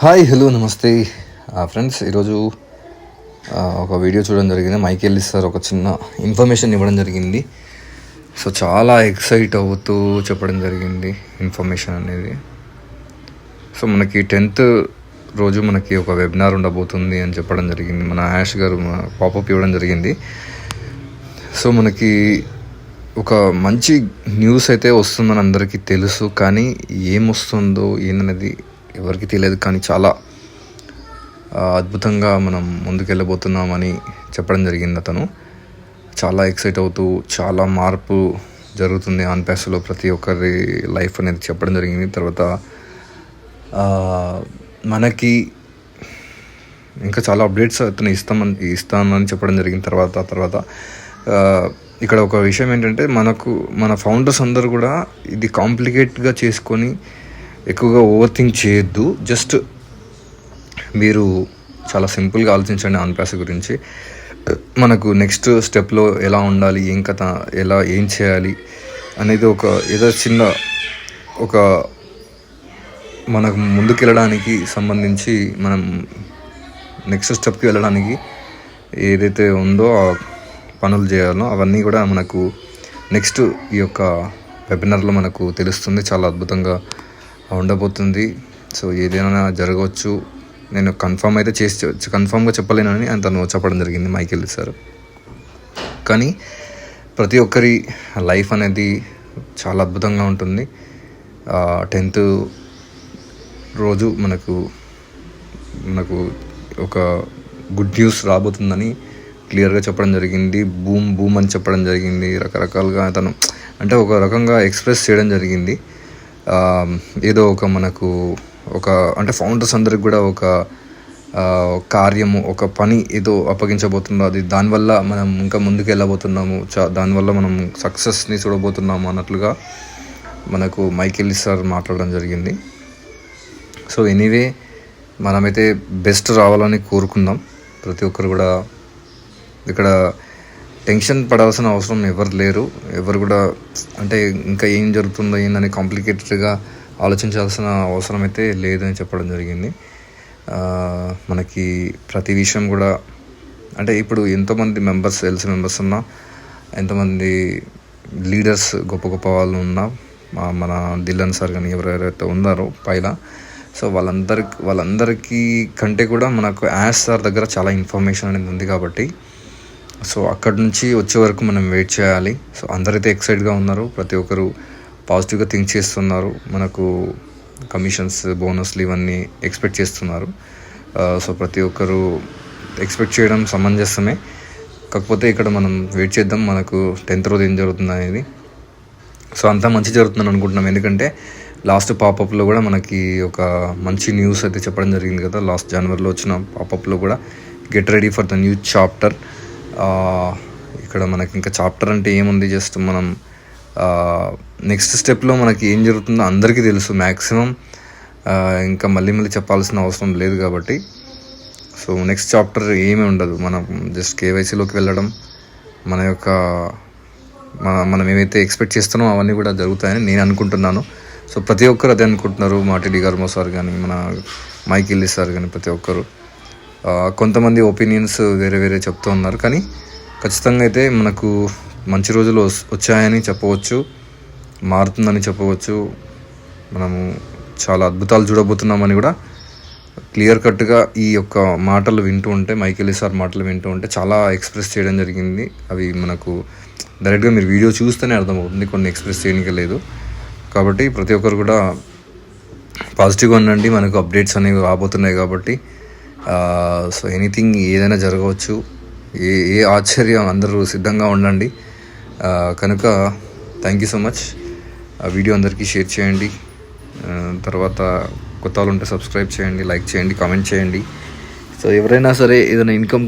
Hi hello నమస్తే. Friends ఈరోజు ఒక వీడియో చూడడం జరిగింది. మైకేల్ సార్ ఒక చిన్న ఇన్ఫర్మేషన్ ఇవ్వడం జరిగింది. సో చాలా ఎక్సైట్ అవుతూ చెప్పడం జరిగింది ఇన్ఫర్మేషన్ అనేది. సో మనకి టెన్త్ రోజు మనకి ఒక వెబినార్ ఉండబోతుంది అని చెప్పడం జరిగింది. మన యాష్ గారు పాపప్ ఇవ్వడం జరిగింది. సో మనకి ఒక మంచి న్యూస్ అయితే వస్తుందని అందరికీ తెలుసు. కానీ ఏమొస్తుందో ఏందనేది ఎవరికి తెలియదు కానీ చాలా అద్భుతంగా మనం ముందుకెళ్ళబోతున్నామని చెప్పడం జరిగింది అతను. చాలా ఎక్సైట్ అవుతూ చాలా మార్పు జరుగుతుంది ఆన్ ప్యాస్లో ప్రతి ఒక్కరి లైఫ్ అనేది చెప్పడం జరిగింది. తర్వాత మనకి ఇంకా చాలా అప్డేట్స్ అతను ఇస్తామని ఇస్తామని చెప్పడం జరిగిన తర్వాత తర్వాత ఇక్కడ ఒక విషయం ఏంటంటే మనకు మన ఫౌండర్స్ అందరూ కూడా ఇది కాంప్లికేట్గా చేసుకొని ఎక్కువగా ఓవర్ థింక్ చేయొద్దు. జస్ట్ మీరు చాలా సింపుల్గా ఆలోచించండి ఆన్ గురించి. మనకు నెక్స్ట్ స్టెప్లో ఎలా ఉండాలి ఏం కథ ఎలా ఏం చేయాలి అనేది ఒక ఏదో చిన్న ఒక మనకు ముందుకెళ్ళడానికి సంబంధించి మనం నెక్స్ట్ స్టెప్కి వెళ్ళడానికి ఏదైతే ఉందో ఆ పనులు చేయాలో అవన్నీ కూడా మనకు నెక్స్ట్ ఈ యొక్క వెబినార్లో మనకు తెలుస్తుంది. చాలా అద్భుతంగా ఉండబోతుంది. సో ఏదైనా జరగవచ్చు. నేను కన్ఫర్మ్ అయితే చేసి కన్ఫర్మ్గా చెప్పలేనని తను చెప్పడం జరిగింది మైకిల్ సార్. కానీ ప్రతి ఒక్కరి లైఫ్ అనేది చాలా అద్భుతంగా ఉంటుంది. టెన్త్ రోజు మనకు మనకు ఒక గుడ్ న్యూస్ రాబోతుందని క్లియర్గా చెప్పడం జరిగింది. బూమ్ బూమ్ అని చెప్పడం జరిగింది. రకరకాలుగా తను అంటే ఒక రకంగా ఎక్స్ప్రెస్ చేయడం జరిగింది. ఏదో ఒక మనకు ఒక అంటే ఫౌండర్స్ అందరికి కూడా ఒక కార్యము ఒక పని ఏదో అప్పగించబోతుందో అది దానివల్ల మనం ఇంకా ముందుకు వెళ్ళబోతున్నాము చా దానివల్ల మనం సక్సెస్ని చూడబోతున్నాము అన్నట్లుగా మనకు మైకేల్ సార్ మాట్లాడడం జరిగింది. సో ఎనీవే మనమైతే బెస్ట్ రావాలని కోరుకుందాం. ప్రతి ఒక్కరు కూడా ఇక్కడ టెన్షన్ పడాల్సిన అవసరం ఎవరు లేరు. ఎవరు కూడా అంటే ఇంకా ఏం జరుగుతుందో ఏందని కాంప్లికేటెడ్గా ఆలోచించాల్సిన అవసరం అయితే లేదని చెప్పడం జరిగింది. మనకి ప్రతి విషయం కూడా అంటే ఇప్పుడు ఎంతోమంది మెంబర్స్ ఎల్సీ మెంబర్స్ ఉన్నా ఎంతోమంది లీడర్స్ గొప్ప గొప్ప వాళ్ళు ఉన్నా మన దిల్లన్ సార్ కానీ ఎవరెవరైతే ఉన్నారో పైన సో వాళ్ళందరికి వాళ్ళందరికీ కంటే కూడా మనకు యాష్ సార్ దగ్గర చాలా ఇన్ఫర్మేషన్ అనేది ఉంది కాబట్టి సో అక్కడి నుంచి వచ్చే వరకు మనం వెయిట్ చేయాలి. సో అందరైతే ఎక్సైట్గా ఉన్నారు. ప్రతి ఒక్కరు పాజిటివ్గా థింక్ చేస్తున్నారు. మనకు కమిషన్స్ బోనస్లు ఇవన్నీ ఎక్స్పెక్ట్ చేస్తున్నారు. సో ప్రతి ఒక్కరు ఎక్స్పెక్ట్ చేయడం సమంజసమే. కాకపోతే ఇక్కడ మనం వెయిట్ చేద్దాం. మనకు టెన్త్ రోజు ఏం జరుగుతుంది అనేది. సో అంతా మంచి జరుగుతుందని అనుకుంటున్నాం. ఎందుకంటే లాస్ట్ పాపప్లో కూడా మనకి ఒక మంచి న్యూస్ అయితే చెప్పడం జరిగింది కదా. లాస్ట్ జనవరిలో వచ్చిన పాపప్లో కూడా. Get ready for the new chapter ఇక్కడ మనకి ఇంకా చాప్టర్ అంటే ఏముంది? జస్ట్ మనం నెక్స్ట్ స్టెప్లో మనకి ఏం జరుగుతుందో అందరికీ తెలుసు మ్యాక్సిమం ఇంకా మళ్ళీ మళ్ళీ చెప్పాల్సిన అవసరం లేదు కాబట్టి. సో నెక్స్ట్ చాప్టర్ ఏమీ ఉండదు. మనం జస్ట్ కేవైసీలోకి వెళ్ళడం మన యొక్క మన మనం ఏమైతే ఎక్స్పెక్ట్ చేస్తున్నామో అవన్నీ కూడా జరుగుతాయని నేను అనుకుంటున్నాను. సో ప్రతి ఒక్కరు అదే అనుకుంటున్నారు. మాటిడి గారు సార్ కానీ మన మైక్ సార్ కానీ ప్రతి ఒక్కరు. కొంతమంది ఒపీనియన్స్ వేరే వేరే చెప్తూ ఉన్నారు. కానీ ఖచ్చితంగా అయితే మనకు మంచి రోజులు వచ్చాయని చెప్పవచ్చు మారుతుందని చెప్పవచ్చు. మనము చాలా అద్భుతాలు చూడబోతున్నామని కూడా క్లియర్ కట్గా ఈ యొక్క మాటలు వింటూ ఉంటే మైకేల్ సార్ మాటలు వింటూ ఉంటే చాలా ఎక్స్ప్రెస్ చేయడం జరిగింది. అవి మనకు డైరెక్ట్గా మీరు వీడియో చూస్తేనే అర్థమవుతుంది కొన్ని ఎక్స్ప్రెస్ చేయడానికి లేదు. కాబట్టి ప్రతి ఒక్కరు కూడా పాజిటివ్గా ఉండండి మనకు అప్డేట్స్ అనేవి రాబోతున్నాయి కాబట్టి సో ఎనీథింగ్ ఏదైనా జరగవచ్చు. ఏ ఏ ఆశ్చర్యం అందరూ సిద్ధంగా ఉండండి. కనుక థ్యాంక్ యూ సో మచ్ ఆ వీడియో అందరికీ షేర్ చేయండి. తర్వాత కొత్త వాళ్ళు ఉంటే సబ్స్క్రైబ్ చేయండి లైక్ చేయండి కామెంట్ చేయండి. సో ఎవరైనా సరే ఏదైనా ఇన్కమ్